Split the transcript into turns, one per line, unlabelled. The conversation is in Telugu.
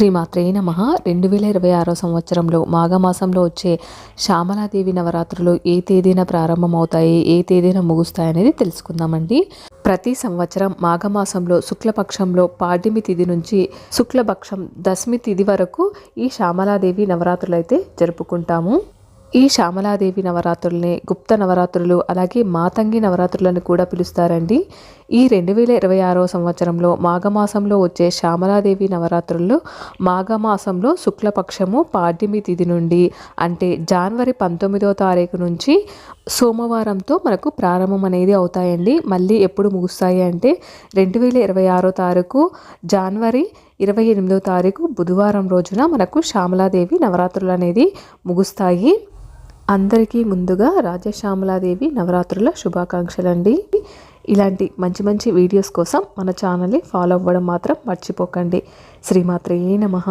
శ్రీమాత్రే నమ. రెండు వేల ఇరవై ఆరో సంవత్సరంలో మాఘమాసంలో వచ్చే శ్యామలాదేవి నవరాత్రులు ఏ తేదీన ప్రారంభమవుతాయి ఏ తేదీన ముగుస్తాయి అనేది తెలుసుకుందామండి. ప్రతి సంవత్సరం మాఘమాసంలో శుక్లపక్షంలో పాడ్యమి తిథి నుంచి శుక్లపక్షం దశమి తిథి వరకు ఈ శ్యామలాదేవి నవరాత్రులు అయితే జరుపుకుంటాము. ఈ శ్యామలాదేవి నవరాత్రుల్ని గుప్త నవరాత్రులు అలాగే మాతంగి నవరాత్రులను కూడా పిలుస్తారండి. ఈ రెండు వేల ఇరవై ఆరో సంవత్సరంలో మాఘమాసంలో వచ్చే శ్యామలాదేవి నవరాత్రులు మాఘమాసంలో శుక్లపక్షము పాడ్యమి తిథి నుండి అంటే జనవరి పంతొమ్మిదో తారీఖు నుంచి సోమవారంతో మనకు ప్రారంభం అనేది అవుతాయండి. మళ్ళీ ఎప్పుడు ముగుస్తాయి అంటే రెండు వేల ఇరవై ఆరో తారీఖు జనవరి ఇరవై ఎనిమిదో తారీఖు బుధవారం రోజున మనకు శ్యామలాదేవి నవరాత్రులు అనేది ముగుస్తాయి. అందరికీ ముందుగా రాజశ్యామలాదేవి నవరాత్రుల శుభాకాంక్షలు అండి ఇలాంటి మంచి మంచి వీడియోస్ కోసం మన ఛానల్ని ఫాలో అవ్వడం మాత్రం మర్చిపోకండి. శ్రీమాత్రే నమః.